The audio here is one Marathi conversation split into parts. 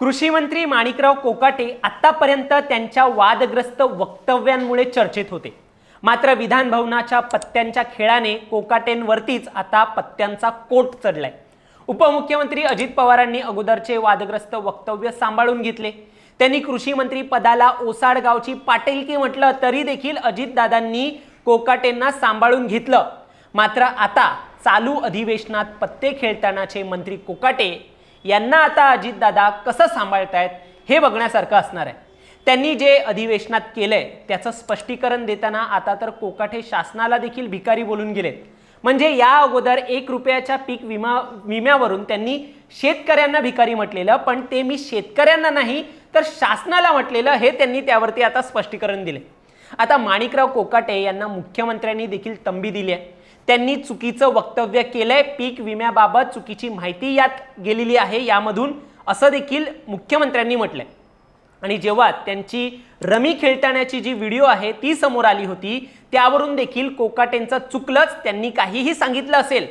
कृषी मंत्री माणिकराव कोकाटे आतापर्यंत त्यांच्या वादग्रस्त वक्तव्यांमुळे चर्चेत होते. मात्र विधान भवनाच्या पत्त्यांच्या खेळाने कोकाटेंवरतीच आता पत्त्यांचा कोट चढलाय. उपमुख्यमंत्री अजित पवारांनी अगोदरचे वादग्रस्त वक्तव्य सांभाळून घेतले. त्यांनी कृषी मंत्री पदाला ओसाड गावची पाटेलकी म्हटलं तरी देखील अजितदादांनी कोकाटेंना सांभाळून घेतलं. मात्र आता चालू अधिवेशनात पत्ते खेळतानाचे मंत्री कोकाटे यांना आता अजितदादा कसं सांभाळतायत हे बघण्यासारखं असणार आहे. त्यांनी जे अधिवेशनात केलंय त्याचं स्पष्टीकरण देताना आता तर कोकाटे शासनाला देखील भिकारी बोलून गेलेत. म्हणजे या अगोदर एक रुपयाच्या पीक विमा विम्यावरून त्यांनी शेतकऱ्यांना भिकारी म्हटलेलं पण ते मी शेतकऱ्यांना नाही तर शासनाला म्हटलेलं हे त्यांनी त्यावरती आता स्पष्टीकरण दिले आता माणिकराव कोकाटे यांना मुख्यमंत्र्यांनी देखील तंबी दिली आहे. त्यांनी चुकीचं वक्तव्य केलंय. पीक विम्याबाबत चुकीची माहिती यात गेलेली आहे. यामधून असं देखील मुख्यमंत्र्यांनी म्हटलंय. आणि जेव्हा त्यांची रमी खेळताण्याची जी व्हिडिओ आहे ती समोर आली होती त्यावरून देखील कोकाटेंचं चुकलंच त्यांनी काहीही सांगितलं असेल.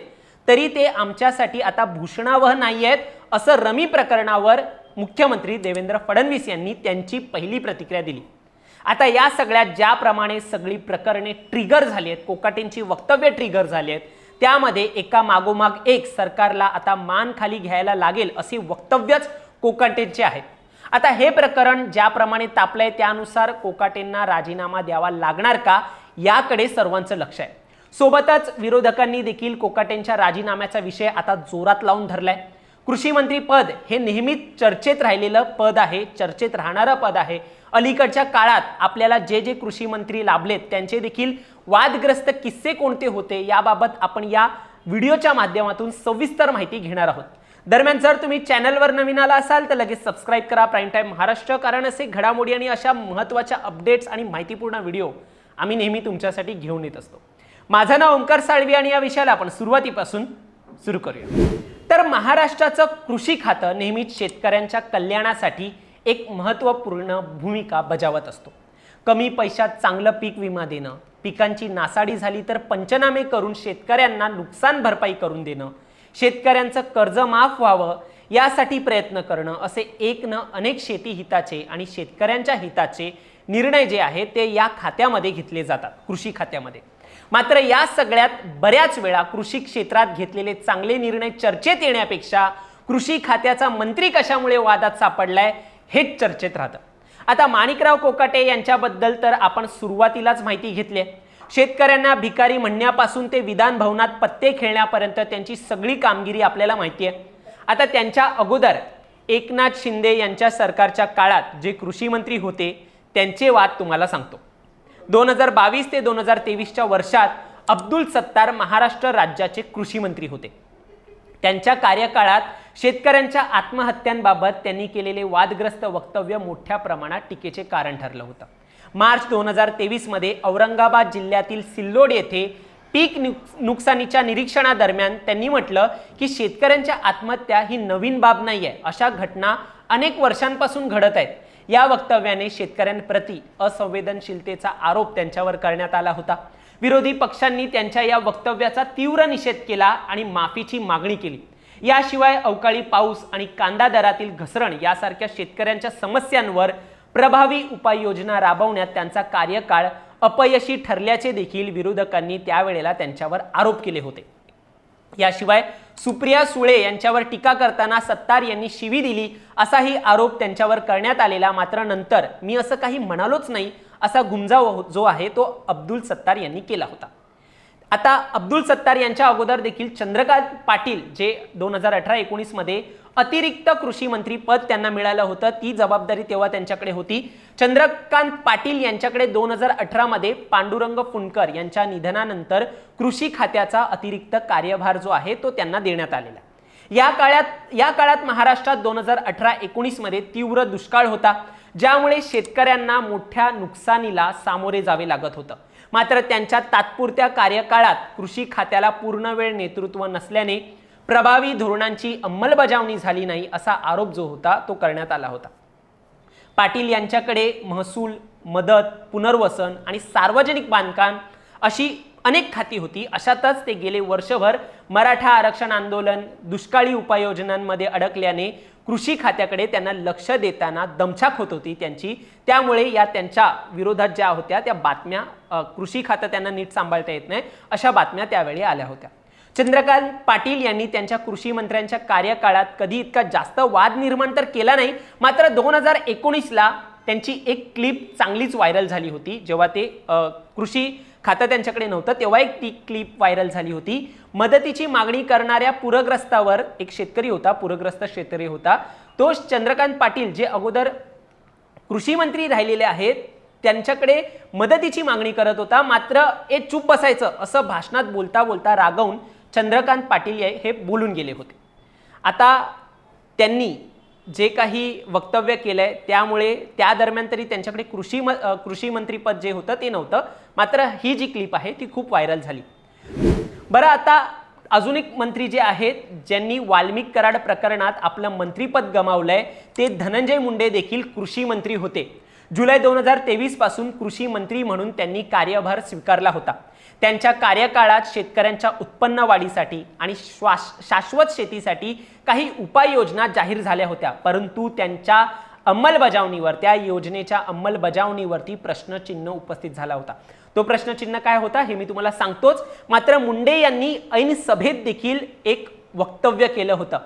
तरी ते आमच्यासाठी आता भूषणावह नाही आहेत असं रमी प्रकरणावर मुख्यमंत्री देवेंद्र फडणवीस यांनी त्यांची पहिली प्रतिक्रिया दिली. आता या सगळ्यात ज्याप्रमाणे सगळी प्रकरणे ट्रिगर झाली आहेत कोकाटेंची वक्तव्य ट्रिगर झाली आहेत त्यामध्ये एका मागोमाग एक सरकारला आता मान खाली घ्यायला लागेल असे वक्तव्यच कोकाटेंचे आहेत आता हे प्रकरण ज्याप्रमाणे तापलंय त्यानुसार कोकाटेंना राजीनामा द्यावा लागणार का याकडे सर्वांचं लक्ष आहे. सोबतच विरोधकांनी देखील कोकाटेंच्या राजीनाम्याचा विषय आता जोरात लावून धरलाय. कृषी मंत्री पद हे नेहमीच चर्चेत राहिलेलं पद आहे चर्चेत राहणारं पद आहे. अलीकडच्या काळात आपल्याला जे जे कृषी मंत्री लाभलेत त्यांचे देखील वादग्रस्त किस्से कोणते होते याबाबत आपण या व्हिडिओच्या माध्यमातून सविस्तर माहिती घेणार आहोत. दरम्यान जर तुम्ही चॅनलवर नवीन आला असाल तर लगेच सबस्क्राईब करा. प्राईम टाईम महाराष्ट्र कारण असे घडामोडी आणि अशा महत्त्वाच्या अपडेट्स आणि माहितीपूर्ण व्हिडिओ आम्ही नेहमी तुमच्यासाठी घेऊन येत असतो. माझं नाव ओंकार साळवी आणि या विषयाला आपण सुरुवातीपासून सुरू करूया. तर महाराष्ट्राचं कृषी खातं नेहमीच शेतकऱ्यांच्या कल्याणासाठी एक महत्त्वपूर्ण भूमिका बजावत असतो. कमी पैशात चांगलं पीक विमा देणं पिकांची नासाडी झाली तर पंचनामे करून शेतकऱ्यांना नुकसान भरपाई करून देणं शेतकऱ्यांचं कर्ज माफ व्हावं यासाठी प्रयत्न करणं असे एक न अनेक शेती हिताचे आणि शेतकऱ्यांच्या हिताचे निर्णय जे आहेत ते या खात्यामध्ये घेतले जातात कृषी खात्यामध्ये. मात्र या सगळ्यात बऱ्याच वेळा कृषी क्षेत्रात घेतलेले चांगले निर्णय चर्चेत येण्यापेक्षा कृषी खात्याचा मंत्री कशामुळे वादात सापडलाय हेच चर्चेत राहतं. आता माणिकराव कोकाटे यांच्याबद्दल तर आपण सुरुवातीलाच माहिती घेतली आहे. शेतकऱ्यांना भिकारी म्हणण्यापासून ते विधान भवनात पत्ते खेळण्यापर्यंत त्यांची सगळी कामगिरी आपल्याला माहिती आहे. आता त्यांच्या अगोदर एकनाथ शिंदे यांच्या सरकारच्या काळात जे कृषी मंत्री होते त्यांचे वाद तुम्हाला सांगतो. दोन हजार बावीस ते दोन हजार तेवीसच्या वर्षात अब्दुल सत्तार महाराष्ट्र राज्याचे कृषी मंत्री होते. त्यांच्या कार्यकाळात शेतकऱ्यांच्या आत्महत्यांबाबत त्यांनी केलेले वादग्रस्त वक्तव्य मोठ्या प्रमाणात टीकेचे कारण ठरलं होतं. मार्च दोन हजार तेवीसमध्ये औरंगाबाद जिल्ह्यातील सिल्लोड येथे पीक नुकसानीच्या निरीक्षणादरम्यान त्यांनी म्हटलं की शेतकऱ्यांच्या आत्महत्या ही नवीन बाब नाही आहे अशा घटना अनेक वर्षांपासून घडत आहेत. या वक्तव्याने शेतकऱ्यांप्रती असंवेदनशीलतेचा आरोप त्यांच्यावर करण्यात आला होता. विरोधी पक्षांनी त्यांच्या या वक्तव्याचा तीव्र निषेध केला आणि माफीची मागणी केली. याशिवाय अवकाळी पाऊस आणि कांदा दरातील घसरण यासारख्या शेतकऱ्यांच्या समस्यांवर प्रभावी उपाययोजना राबवण्यात त्यांचा कार्यकाळ अपयशी ठरल्याचे देखील विरोधकांनी त्यावेळेला त्यांच्यावर आरोप केले होते. याशिवाय सुप्रिया सुळे यांच्यावर टीका करताना सत्तार यांनी शिवी दिली असाही आरोप त्यांच्यावर करण्यात आलेला. मात्र नंतर मी असं काही म्हणालोच नाही असा गुमजा हो- जो आहे तो अब्दुल सत्तार यांनी केला होता. आता अब्दुल सत्तार यांच्या अगोदर देखील चंद्रकांत पाटील जे दोन हजार अठरा एकोणीसमध्ये अतिरिक्त कृषी मंत्री पद त्यांना मिळालं होतं. ती जबाबदारी तेव्हा त्यांच्याकडे होती. चंद्रकांत पाटील यांच्याकडे दोन हजार अठरामध्ये पांडुरंग फुंडकर यांच्या निधनानंतर कृषी खात्याचा अतिरिक्त कार्यभार जो आहे तो त्यांना देण्यात आलेला. या काळात या काळात महाराष्ट्रात दोन हजार अठरा एकोणीसमध्ये तीव्र दुष्काळ होता ज्यामुळे शेतकऱ्यांना मोठ्या नुकसानीला सामोरे जावे लागत होतं. मात्र त्यांच्या तात्पुरत्या कार्यकाळात कृषी खात्याला पूर्ण वेळ नेतृत्व नसल्याने प्रभावी धोरणांची अंमलबजावणी झाली नाही असा आरोप जो होता तो करण्यात आला होता. पाटील यांच्याकडे महसूल मदत पुनर्वसन आणि सार्वजनिक बांधकाम अशी अनेक खाती होती. अशातच ते गेले वर्षभर मराठा आरक्षण आंदोलन दुष्काळी उपाययोजनांमध्ये अडकल्याने कृषी खात्याकडे त्यांना लक्ष देताना दमछाक होत होती त्यांची. त्यामुळे या त्यांच्या विरोधात ज्या होत्या त्या बातम्या कृषी खातं त्यांना नीट सांभाळता येत नाही अशा बातम्या त्यावेळी आल्या होत्या. चंद्रकांत पाटील यांनी त्यांच्या कृषी मंत्र्यांच्या कार्यकाळात कधी इतका जास्त वाद निर्माण तर केला नाही मात्र दोन हजार एकोणीसला त्यांची एक क्लिप चांगलीच व्हायरल झाली होती. जेव्हा ते कृषी खातं त्यांच्याकडे नव्हतं तेव्हा एक ती क्लिप व्हायरल झाली होती. मदतीची मागणी करणाऱ्या पूरग्रस्तावर एक शेतकरी होता पूरग्रस्त शेतकरी होता. तो चंद्रकांत पाटील जे अगोदर कृषी मंत्री राहिलेले आहेत त्यांच्याकडे मदतीची मागणी करत होता. मात्र ए चूप बसायचं असं भाषणात बोलता बोलता रागवून चंद्रकांत पाटील हे- हे बोलून गेले होते. आता त्यांनी जे काही वक्तव्य केलं आहे त्यामुळे त्या दरम्यान तरी त्यांच्याकडे कृषी म कृषी मंत्रीपद जे होतं ते नव्हतं. मात्र ही जी क्लिप आहे ती खूप व्हायरल झाली. बरं आता अजून एक मंत्री जे आहेत ज्यांनी वाल्मिक कराड प्रकरणात आपलं मंत्रीपद गमावलं आहे ते धनंजय मुंडे देखील कृषी मंत्री होते. जुलै दोन हजार तेवीसपासून कृषी मंत्री म्हणून त्यांनी कार्यभार स्वीकारला होता. त्यांच्या कार्यकाळात शेतकऱ्यांच्या उत्पन्न वाढीसाठी आणि श्वास शाश्वत शेतीसाठी काही उपाययोजना जाहीर झाल्या होत्या. परंतु त्यांच्या अंमलबजावणीवर त्या योजनेच्या अंमलबजावणीवरती प्रश्नचिन्ह उपस्थित झाला होता. तो प्रश्नचिन्ह काय होता हे मी तुम्हाला सांगतोच. मात्र मुंडे यांनी ऐन सभेत देखील एक वक्तव्य केलं होतं.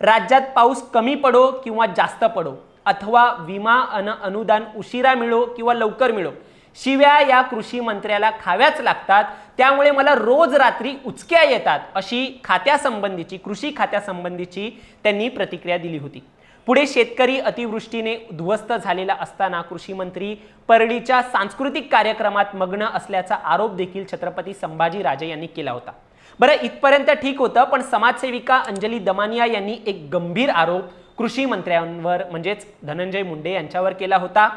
राज्यात पाऊस कमी पडो किंवा जास्त पडो? अथवा विमा अन अनुदान उशिरा मिळो किंवा लवकर मिळो. शिव्या या कृषी मंत्र्याला खाव्याच लागतात. त्यामुळे मला रोज रात्री उचक्या येतात अशी खात्यासंबंधीची कृषी खात्यासंबंधीची त्यांनी प्रतिक्रिया दिली होती. पुढे शेतकरी अतिवृष्टीने उद्ध्वस्त झालेला असताना कृषी मंत्री परळीच्या सांस्कृतिक कार्यक्रमात मग्न असल्याचा आरोप देखील छत्रपती संभाजी राजे यांनी केला होता. बरं इथपर्यंत ठीक होतं पण समाजसेविका अंजली दमानिया यांनी एक गंभीर आरोप कृषी मंत्र्यांवर म्हणजेच धनंजय मुंडे यांच्यावर केला होता.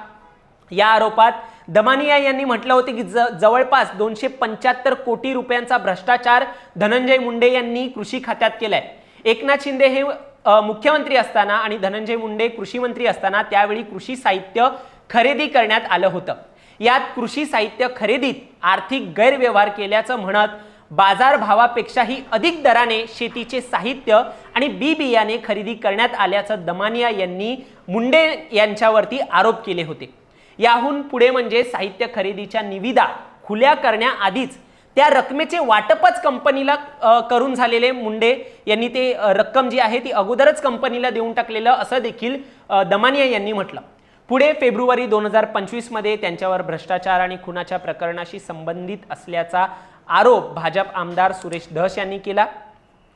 या आरोपात दमानिया यांनी म्हटलं होतं की ज जवळपास दोनशे पंच्याहत्तर कोटी रुपयांचा भ्रष्टाचार धनंजय मुंडे यांनी कृषी खात्यात केलाय. एकनाथ शिंदे हे मुख्यमंत्री असताना आणि धनंजय मुंडे कृषी मंत्री असताना त्यावेळी कृषी साहित्य खरेदी करण्यात आलं होतं. यात कृषी साहित्य खरेदीत आर्थिक गैरव्यवहार केल्याचं म्हणत बाजारभावापेक्षाही अधिक दराने शेतीचे साहित्य आणि बी बियाणे खरेदी करण्यात आल्याचं दमानिया यांनी मुंडे यांच्यावरती आरोप केले होते. याहून पुढे म्हणजे साहित्य खरेदीच्या निविदा खुल्या करण्याआधीच त्या रकमेचे वाटपच कंपनीला करून झालेले मुंडे यांनी ते रक्कम जी आहे ती अगोदरच कंपनीला देऊन टाकलेलं असं देखील दमानिया यांनी म्हटलं. पुढे फेब्रुवारी दोन हजार पंचवीसमध्ये त्यांच्यावर भ्रष्टाचार आणि खुनाच्या प्रकरणाशी संबंधित असल्याचा आरोप भाजप आमदार सुरेश धस यांनी केला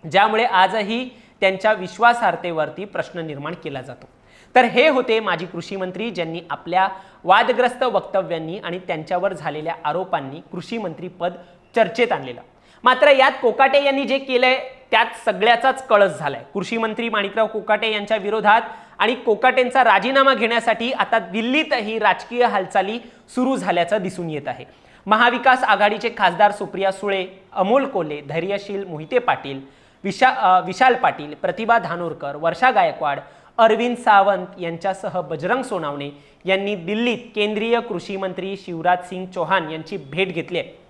ज्यामुळे आजही त्यांच्या विश्वासार्हतेवरती प्रश्न निर्माण केला जातो. तर हे होते माजी कृषी मंत्री ज्यांनी आपल्या वादग्रस्त वक्तव्यांनी आणि त्यांच्यावर झालेल्या आरोपांनी कृषी मंत्री पद चर्चेत आणलेलं. मात्र यात कोकाटे यांनी जे केलंय त्यात सगळ्याचाच कळस झालाय. कृषी मंत्री माणिकराव कोकाटे यांच्या विरोधात आणि कोकाटेंचा राजीनामा घेण्यासाठी आता दिल्लीतही राजकीय हालचाली सुरू झाल्याचं दिसून येत आहे. महाविकास आघाडीचे खासदार सुप्रिया सुळे अमोल कोले धैर्यशील मोहिते पाटील विशा विशाल पाटील प्रतिभा धानोरकर वर्षा गायकवाड अरविंद सावंत यांच्यासह बजरंग सोनावणे यांनी दिल्लीत केंद्रीय कृषी मंत्री शिवराज सिंग चौहान यांची भेट घेतली आहे.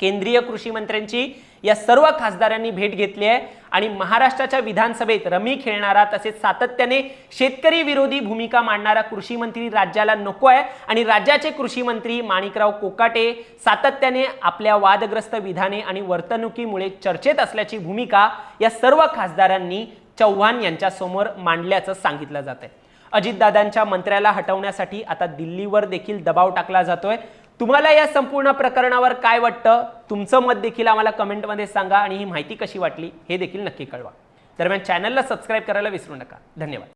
केंद्रीय कृषी मंत्र्यांची या सर्व खासदारांनी भेट घेतली आहे. आणि महाराष्ट्राच्या विधानसभेत रमी खेळणारा तसेच सातत्याने शेतकरी विरोधी भूमिका मांडणारा कृषी मंत्री राज्याला नको आहे. आणि राज्याचे कृषी मंत्री माणिकराव कोकाटे सातत्याने आपल्या वादग्रस्त विधाने आणि वर्तणुकीमुळे चर्चेत असल्याची भूमिका या सर्व खासदारांनी चव्हाण यांच्यासमोर मांडल्याचं सांगितलं जात आहे अजितदादांच्या मंत्र्याला हटवण्यासाठी आता दिल्लीवर देखील दबाव टाकला जातोय. तुम्हाला या संपूर्ण प्रकरणावर काय वाटतं? तुमचं मत देखील आम्हाला कमेंटमध्ये सांगा आणि ही माहिती कशी वाटली हे देखील नक्की कळवा. दरम्यान चॅनलला सबस्क्राईब करायला विसरू नका. धन्यवाद.